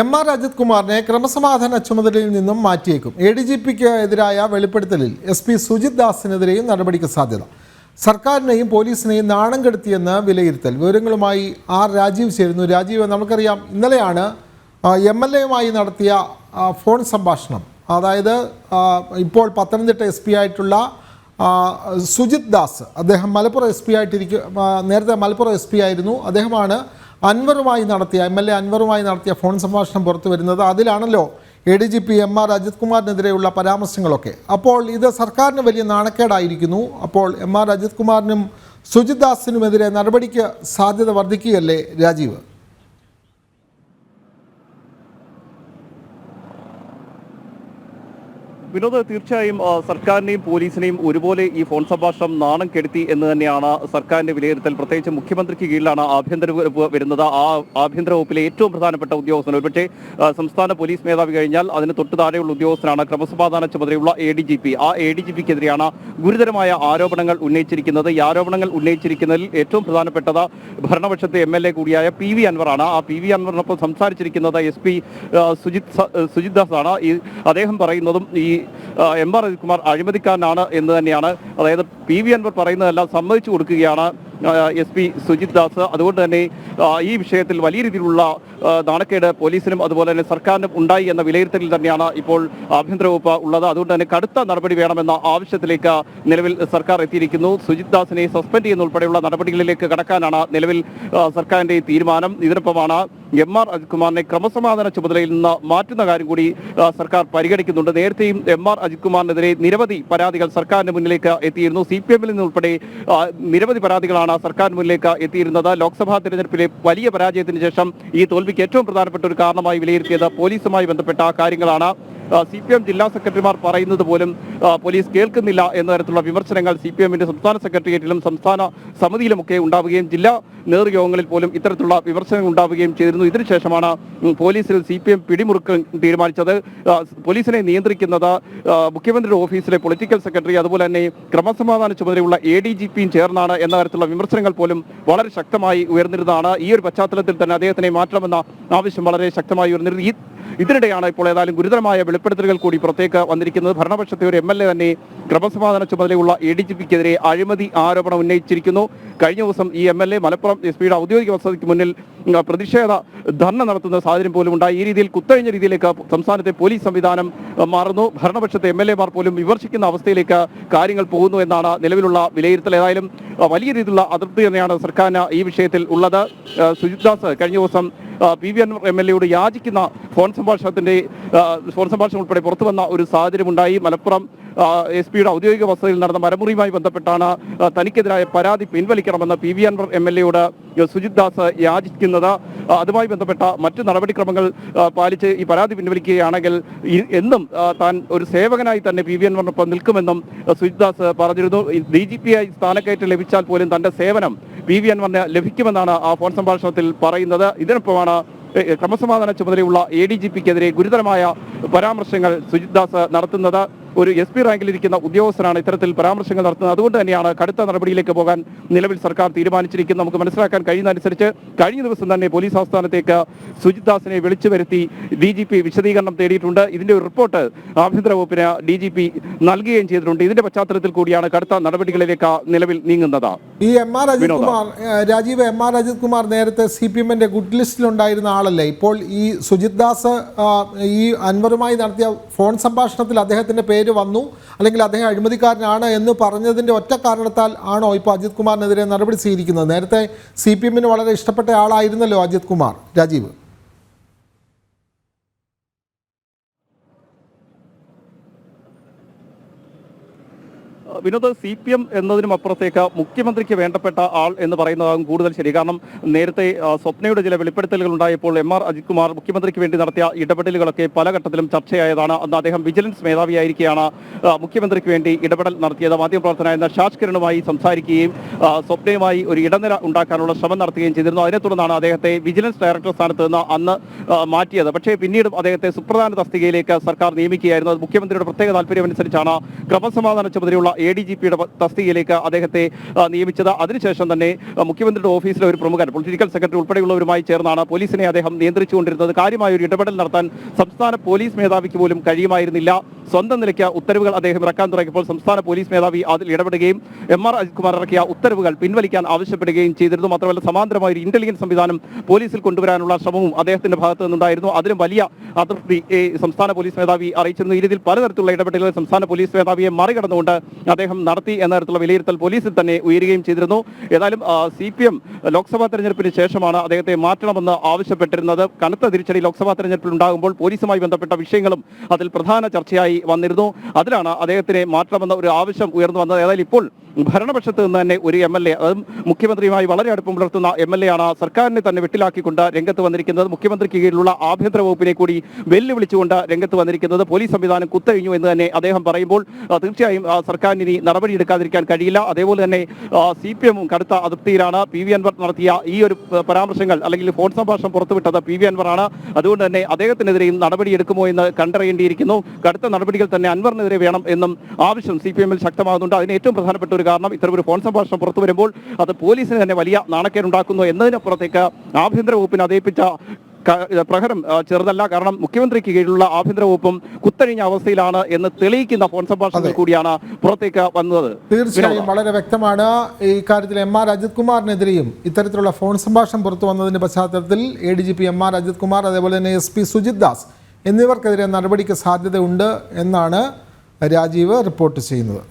M R Ajith കുമാറിനെ ക്രമസമാധാന ചുമതലയിൽ നിന്നും മാറ്റിയേക്കും. എ ഡി ജി പിക്ക് എതിരായ വെളിപ്പെടുത്തലിൽ എസ് പി സുജിത് ദാസിനെതിരെയും നടപടിക്ക് സാധ്യത. സർക്കാരിനെയും പോലീസിനെയും നാണം കെടുത്തിയെന്ന് വിലയിരുത്തൽ. വിവരങ്ങളുമായി ആർ രാജീവ് ചേരുന്നു. രാജീവ് നമുക്കറിയാം ഇന്നലെയാണ് എം എൽ എയുമായി നടത്തിയ ഫോൺ സംഭാഷണം. അതായത് ഇപ്പോൾ പത്തനംതിട്ട എസ് പി ആയിട്ടുള്ള സുജിത് ദാസ് അദ്ദേഹം മലപ്പുറം എസ് പി ആയിട്ടിരിക്കും നേരത്തെ മലപ്പുറം എസ് പി ആയിരുന്നു. അദ്ദേഹമാണ് അൻവറുമായി നടത്തിയ എം എൽ എ അൻവറുമായി നടത്തിയ ഫോൺ സംഭാഷണം പുറത്തു വരുന്നത് അതിലാണല്ലോ. A D G P M R Ajith കുമാറിനെതിരെയുള്ള പരാമർശങ്ങളൊക്കെ. അപ്പോൾ ഇത് സർക്കാരിന് വലിയ നാണക്കേടായിരിക്കുന്നു. അപ്പോൾ എം ആർ അജിത് കുമാറിനും സുജിത് ദാസിനുമെതിരെ നടപടിക്ക് സാധ്യത വർദ്ധിക്കുകയല്ലേ രാജീവ്? വിനോദ് തീർച്ചയായും സർക്കാരിനെയും പോലീസിനെയും ഒരുപോലെ ഈ ഫോൺ സംഭാഷണം നാണം കെടുത്തി എന്ന് തന്നെയാണ് സർക്കാരിന്റെ വിലയിരുത്തൽ. പ്രത്യേകിച്ച് മുഖ്യമന്ത്രിക്ക് കീഴിലാണ് ആഭ്യന്തര വകുപ്പ് വരുന്നത്. ആ ആഭ്യന്തര വകുപ്പിലെ ഏറ്റവും പ്രധാനപ്പെട്ട ഉദ്യോഗസ്ഥൻ. ഒരുപക്ഷെ സംസ്ഥാന പോലീസ് മേധാവി കഴിഞ്ഞാൽ അതിന് തൊട്ട് താഴെയുള്ള ഉദ്യോഗസ്ഥനാണ് ക്രമസമാധാന ചുമതലയുള്ള എ ഡി ജി പി ആ എ ഡി ജി പിക്കെതിരെയാണ് ഗുരുതരമായ ആരോപണങ്ങൾ ഉന്നയിച്ചിരിക്കുന്നത്. ഈ ആരോപണങ്ങൾ ഉന്നയിച്ചിരിക്കുന്നതിൽ ഏറ്റവും പ്രധാനപ്പെട്ടത് ഭരണപക്ഷത്തെ എം എൽ എ കൂടിയായ പി വി അൻവറാണ്. ആ പി വി അൻവറിനൊപ്പം സംസാരിച്ചിരിക്കുന്നത് എസ് പി സുജിത് സുജിത് ദാസ് ആണ് ഈ അദ്ദേഹം പറയുന്നതും ഈ എം ആർ രവികുമാർ അഴിമതിക്കാരനാണ് എന്ന് തന്നെയാണ്. അതായത് പി വി അൻവർ പറയുന്നതെല്ലാം സമ്മതിച്ചു കൊടുക്കുകയാണ്. S P Sujith Das. അതുകൊണ്ട് തന്നെ ഈ വിഷയത്തിൽ വലിയ രീതിയിലുള്ള നാണക്കേട് പോലീസിനും അതുപോലെ തന്നെ സർക്കാരിനും ഉണ്ടായി എന്ന വിലയിരുത്തലിൽ തന്നെയാണ് ഇപ്പോൾ ആഭ്യന്തര വകുപ്പ് ഉള്ളത്. അതുകൊണ്ട് തന്നെ കടുത്ത നടപടി വേണമെന്ന ആവശ്യത്തിലേക്ക് നിലവിൽ സർക്കാർ എത്തിയിരിക്കുന്നു. സുജിത് ദാസിനെ സസ്പെൻഡ് ചെയ്യുന്ന ഉൾപ്പെടെയുള്ള നടപടികളിലേക്ക് കടക്കാനാണ് നിലവിൽ സർക്കാരിന്റെ തീരുമാനം. ഇതിനൊപ്പമാണ് എം ആർ അജിത് കുമാറിനെ ക്രമസമാധാന ചുമതലയിൽ നിന്ന് മാറ്റുന്ന കാര്യം കൂടി സർക്കാർ പരിഗണിക്കുന്നുണ്ട്. നേരത്തെയും എം ആർ അജിത് കുമാറിനെതിരെ നിരവധി പരാതികൾ സർക്കാരിന്റെ മുന്നിലേക്ക് എത്തിയിരുന്നു. സി പി എമ്മിൽ നിന്നുൾപ്പെടെ നിരവധി പരാതികളാണ് സർക്കാരിന് മുന്നിലേക്ക് എത്തിയിരുന്നത്. ലോക്സഭാ തെരഞ്ഞെടുപ്പിലെ വലിയ പരാജയത്തിന് ശേഷം ഈ തോൽവിക്ക് ഏറ്റവും പ്രധാനപ്പെട്ട ഒരു കാരണമായി വിലയിരുത്തിയത് പോലീസുമായി ബന്ധപ്പെട്ട കാര്യങ്ങളാണ്. സി പി എം ജില്ലാ സെക്രട്ടറിമാർ പറയുന്നത് പോലും പോലീസ് കേൾക്കുന്നില്ല എന്ന തരത്തിലുള്ള വിമർശനങ്ങൾ സി പി എമ്മിന്റെ സംസ്ഥാന സെക്രട്ടേറിയറ്റിലും സംസ്ഥാന സമിതിയിലുമൊക്കെ ഉണ്ടാവുകയും ജില്ലാ നേതൃയോഗങ്ങളിൽ പോലും ഇത്തരത്തിലുള്ള വിമർശനങ്ങൾ ഉണ്ടാവുകയും ചെയ്തിരുന്നു. ഇതിനുശേഷമാണ് പോലീസിൽ സി പി എം പിടിമുറുക്കാൻ തീരുമാനിച്ചത്. പോലീസിനെ നിയന്ത്രിക്കുന്നത് മുഖ്യമന്ത്രിയുടെ ഓഫീസിലെ പൊളിറ്റിക്കൽ സെക്രട്ടറി അതുപോലെ തന്നെ ക്രമസമാധാന ചുമതലയുള്ള എ ഡി ജി പിയും ചേർന്നാണ് എന്ന തരത്തിലുള്ള വിമർശനങ്ങൾ പോലും വളരെ ശക്തമായി ഉയർന്നിരുന്നതാണ്. ഈ ഒരു പശ്ചാത്തലത്തിൽ തന്നെ അദ്ദേഹത്തിനെ മാറ്റണമെന്ന ആവശ്യം വളരെ ശക്തമായി ഉയർന്നിരുന്നു. ഈ ഇതിനിടെയാണ് ഇപ്പോൾ ഏതായാലും ഗുരുതരമായ വെളിപ്പെടുത്തലുകൾ കൂടി പുറത്തേക്ക് വന്നിരിക്കുന്നത്. ഭരണപക്ഷത്തെ ഒരു എം എൽ എ തന്നെ ക്രമസമാധാന ചുമതലയുള്ള എ ഡി ജി പിക്കെതിരെ അഴിമതി ആരോപണം ഉന്നയിച്ചിരിക്കുന്നു. കഴിഞ്ഞ ദിവസം ഈ M L A Malappuram S പിയുടെ ഔദ്യോഗിക വസതിക്ക് മുന്നിൽ പ്രതിഷേധ ധർണ നടത്തുന്ന സാഹചര്യം പോലും ഉണ്ടായി. ഈ രീതിയിൽ കുത്തഴിഞ്ഞ രീതിയിലേക്ക് സംസ്ഥാനത്തെ പോലീസ് സംവിധാനം മാറുന്നു. ഭരണപക്ഷത്തെ എം എൽ പോലും വിമർശിക്കുന്ന അവസ്ഥയിലേക്ക് കാര്യങ്ങൾ പോകുന്നു എന്നാണ് നിലവിലുള്ള വിലയിരുത്തൽ. ഏതായാലും വലിയ രീതിയിലുള്ള അതൃപ്തി തന്നെയാണ് സർക്കാരിന് ഈ വിഷയത്തിൽ ഉള്ളത്. സുജിത്ദാസ് കഴിഞ്ഞ ദിവസം P V Anvar M L എയോട് യാചിക്കുന്ന ഫോൺ സംഭാഷണത്തിന്റെ ഫോൺ സംഭാഷണം ഉൾപ്പെടെ പുറത്തു വന്ന ഒരു സാഹചര്യമുണ്ടായി. മലപ്പുറം എസ് പിയുടെ ഔദ്യോഗിക വസതിയിൽ നടന്ന മരമുറിയുമായി ബന്ധപ്പെട്ടാണ് തനിക്കെതിരായ പരാതി പിൻവലിക്കണമെന്ന് P V Anvar M L എയോട് Sujith Das യാചിക്കുന്നത്. അതുമായി ബന്ധപ്പെട്ട മറ്റ് നടപടിക്രമങ്ങൾ പാലിച്ച് ഈ പരാതി പിൻവലിക്കുകയാണെങ്കിൽ എന്നും താൻ ഒരു സേവകനായി തന്നെ പി വി അൻവറിനൊപ്പം നിൽക്കുമെന്നും സുജിത് ദാസ് പറഞ്ഞിരുന്നു. ഡി ജി പി ആയി സ്ഥാനക്കയറ്റം ലഭിച്ചാൽ പോലും തന്റെ സേവനം പി വി അൻവറിന് ലഭിക്കുമെന്നാണ് ആ ഫോൺ സംഭാഷണത്തിൽ പറയുന്നത്. ഇതിനൊപ്പമാണ് ക്രമസമാധാന ചുമതലയുള്ള എ ഡി ജി പിക്കെതിരെ ഗുരുതരമായ പരാമർശങ്ങൾ സുജിത് ദാസ് നടത്തുന്നത്. ഒരു എസ് പി റാങ്കിലിരിക്കുന്ന ഉദ്യോഗസ്ഥനാണ് ഇത്തരത്തിൽ പരാമർശങ്ങൾ നടത്തുന്നത്. അതുകൊണ്ട് തന്നെയാണ് കടുത്ത നടപടിയിലേക്ക് പോകാൻ നിലവിൽ സർക്കാർ തീരുമാനിച്ചിരിക്കുന്നത്. നമുക്ക് മനസ്സിലാക്കാൻ കഴിയുന്ന അനുസരിച്ച് കഴിഞ്ഞ ദിവസം തന്നെ പോലീസ് ആസ്ഥാനത്തേക്ക് സുജിത് ദാസിനെ വിളിച്ചു വരുത്തി ഡി ജി പി വിശദീകരണം തേടിയിട്ടുണ്ട്. ഇതിന്റെ ഒരു റിപ്പോർട്ട് ആഭ്യന്തര വകുപ്പിന് ഡി ജി പി നൽകുകയും ചെയ്തിട്ടുണ്ട്. ഇതിന്റെ പശ്ചാത്തലത്തിൽ കൂടിയാണ് കടുത്ത നടപടികളിലേക്ക് നിലവിൽ നീങ്ങുന്നത്. ഈ M R Ajith Kumar Rajeev M R Ajith Kumar നേരത്തെ സി പി എമ്മിന്റെ ഗുഡ് ലിസ്റ്റിലുണ്ടായിരുന്ന ആളല്ലേ? ഇപ്പോൾ ഈ സുജിത് ദാസ് ഈ അൻവറുമായി നടത്തിയ ഫോൺ സംഭാഷണത്തിൽ അദ്ദേഹത്തിന്റെ പേര് വന്നു. അല്ലെങ്കിൽ അദ്ദേഹം അഴിമതിക്കാരനാണ് എന്ന് പറഞ്ഞതിന്റെ ഒറ്റ കാരണത്താൽ ആണോ ഇപ്പോൾ അജിത് കുമാറിനെതിരെ നടപടി സ്വീകരിക്കുന്നത്? നേരത്തെ സി പി എമ്മിന് വളരെ ഇഷ്ടപ്പെട്ട ആളായിരുന്നല്ലോ Ajith Kumar. Rajeev. Vinod C P M എന്നതിനും അപ്പുറത്തേക്ക് മുഖ്യമന്ത്രിക്ക് വേണ്ടപ്പെട്ട ആൾ എന്ന് പറയുന്നതാകും കൂടുതൽ ശരി. കാരണം നേരത്തെ സ്വപ്നയുടെ ചില വെളിപ്പെടുത്തലുകൾ ഉണ്ടായപ്പോൾ എം ആർ അജിത് കുമാർ മുഖ്യമന്ത്രിക്ക് വേണ്ടി നടത്തിയ ഇടപെടലുകളൊക്കെ പല ഘട്ടത്തിലും ചർച്ചയായതാണ്. അന്ന് അദ്ദേഹം വിജിലൻസ് മേധാവിയായിരിക്കെയാണ് മുഖ്യമന്ത്രിക്ക് വേണ്ടി ഇടപെടൽ നടത്തിയത്. മാധ്യമപ്രവർത്തനായിരുന്ന ഷാജ് കിരണുമായി സംസാരിക്കുകയും സ്വപ്നയുമായി ഒരു ഇടനില ഉണ്ടാക്കാനുള്ള ശ്രമം നടത്തുകയും ചെയ്തിരുന്നു. അതിനെ തുടർന്നാണ് അദ്ദേഹത്തെ വിജിലൻസ് ഡയറക്ടർ സ്ഥാനത്ത് നിന്ന് അന്ന് മാറ്റിയത്. പക്ഷേ പിന്നീട് അദ്ദേഹത്തെ സുപ്രധാന തസ്തികയിലേക്ക് സർക്കാർ നിയമിക്കുകയായിരുന്നു. മുഖ്യമന്ത്രിയുടെ പ്രത്യേക താല്പര്യമനുസരിച്ചാണ് ക്രമസമാധാന ചുമതലയുള്ള എ ഡി ജി പിയുടെ തസ്തികയിലേക്ക് അദ്ദേഹത്തെ നിയമിച്ചത്. അതിനുശേഷം തന്നെ മുഖ്യമന്ത്രിയുടെ ഓഫീസിലെ ഒരു പ്രമുഖൻ പൊളിറ്റിക്കൽ സെക്രട്ടറി ഉൾപ്പെടെയുള്ളവരുമായി ചേർന്നാണ് പോലീസിനെ അദ്ദേഹം നിയന്ത്രിച്ചുകൊണ്ടിരുന്നത്. കാര്യമായ ഒരു ഇടപെടൽ നടത്താൻ സംസ്ഥാന പോലീസ് മേധാവിക്ക് പോലും കഴിയുമായിരുന്നില്ല. സ്വന്തം നിലയ്ക്ക് ഉത്തരവുകൾ അദ്ദേഹം ഇറക്കാൻ തുടങ്ങിയപ്പോൾ സംസ്ഥാന പോലീസ് മേധാവി അതിൽ ഇടപെടുകയും എം ആർ അജിത് കുമാർ ഇറക്കിയ ഉത്തരവുകൾ പിൻവലിക്കാൻ ആവശ്യപ്പെടുകയും ചെയ്തിരുന്നു. മാത്രമല്ല സമാന്തരമായ ഒരു ഇന്റലിജൻസ് സംവിധാനം പോലീസിൽ കൊണ്ടുവരാനുള്ള ശ്രമവും അദ്ദേഹത്തിന്റെ ഭാഗത്ത് നിന്നുണ്ടായിരുന്നു. അതിലും വലിയ അതൃപ്തി സംസ്ഥാന പോലീസ് മേധാവി അറിയിച്ചിരുന്നു. ഈ രീതിയിൽ പലതരത്തിലുള്ള ഇടപെടലുകൾ സംസ്ഥാന പോലീസ് മേധാവിയെ മറികടന്നുകൊണ്ട് അദ്ദേഹം നടത്തി എന്ന തരത്തിലുള്ള വിലയിരുത്തൽ പോലീസിൽ തന്നെ ഉയരുകയും ചെയ്തിരുന്നു. ഏതായാലും സി പി എം ലോക്സഭാ തെരഞ്ഞെടുപ്പിന് ശേഷമാണ് അദ്ദേഹത്തെ മാറ്റണമെന്ന് ആവശ്യപ്പെട്ടിരുന്നത്. കനത്ത തിരിച്ചടി ലോക്സഭാ തെരഞ്ഞെടുപ്പിൽ ഉണ്ടാകുമ്പോൾ പോലീസുമായി ബന്ധപ്പെട്ട വിഷയങ്ങളും അതിൽ പ്രധാന ചർച്ചയായി വന്നിരുന്നു. അതിലാണ് അദ്ദേഹത്തിനെ മാറ്റണമെന്ന ഒരു ആവശ്യം ഉയർന്നു വന്നത്. ഏതായാലും ഇപ്പോൾ ഭരണപക്ഷത്ത് നിന്ന് തന്നെ ഒരു എം എൽ എ അതും മുഖ്യമന്ത്രിയുമായി വളരെ അടുപ്പം പുലർത്തുന്ന എം എൽ എ ആണ് സർക്കാരിനെ തന്നെ വെട്ടിലാക്കിക്കൊണ്ട് രംഗത്ത് വന്നിരിക്കുന്നത്. മുഖ്യമന്ത്രിക്ക് കീഴിലുള്ള ആഭ്യന്തര വകുപ്പിനെ കൂടി വെല്ലുവിളിച്ചുകൊണ്ട് രംഗത്ത് വന്നിരിക്കുന്നത് പോലീസ് സംവിധാനം കുത്തഴിഞ്ഞു എന്ന് തന്നെ അദ്ദേഹം പറയുമ്പോൾ തീർച്ചയായും സർക്കാരിന് ഇനി നടപടിയെടുക്കാതിരിക്കാൻ കഴിയില്ല. അതേപോലെ തന്നെ സി പി എമ്മും കടുത്ത അതൃപ്തിയിലാണ്. പി വി അൻവർ നടത്തിയ ഈ ഒരു പരാമർശങ്ങൾ അല്ലെങ്കിൽ ഫോൺ സംഭാഷണം പുറത്തുവിട്ടത് പി വി അൻവറാണ് അതുകൊണ്ട് തന്നെ അദ്ദേഹത്തിനെതിരെയും നടപടിയെടുക്കുമോ എന്ന് കണ്ടറിയേണ്ടിയിരിക്കുന്നു. കടുത്ത നടപടികൾ തന്നെ അൻവറിനെതിരെ വേണം എന്നും ആവശ്യം സി പി എമ്മിൽ ശക്തമാകുന്നുണ്ട്. അതിന് ഏറ്റവും പ്രധാനപ്പെട്ട കാരണം ഇത്തരം ഒരു ഫോൺ സംഭാഷണം പുറത്തു വരുമ്പോൾ അത് പോലീസിന് തന്നെ വലിയ നാണക്കേടുണ്ടാക്കുന്നു എന്നതിനപ്പുറത്തേക്ക് ആഭ്യന്തര വകുപ്പിനെ അതേപ്പിച്ച പ്രഹരം ചെറുതല്ല കാരണം മുഖ്യമന്ത്രിക്ക് കീഴിലുള്ള ആഭ്യന്തര വകുപ്പും കുത്തഴിഞ്ഞ അവസ്ഥയിലാണ് എന്ന് തെളിയിക്കുന്ന ഫോൺ സംഭാഷണങ്ങൾ കൂടിയാണ് പുറത്തേക്ക് വന്നത്. തീർച്ചയായും വളരെ വ്യക്തമാണ്. ഈ കാര്യത്തിൽ എം ആർ അജിത് കുമാറിനെതിരെയും ഇത്തരത്തിലുള്ള ഫോൺ സംഭാഷണം പുറത്തു വന്നതിന്റെ പശ്ചാത്തലത്തിൽ A D G P M R Ajith Kumar അതേപോലെ തന്നെ എസ് പി സുജിത് ദാസ് എന്നിവർക്കെതിരെ നടപടിക്ക് സാധ്യതയുണ്ട് എന്നാണ് രാജീവ് റിപ്പോർട്ട് ചെയ്യുന്നത്.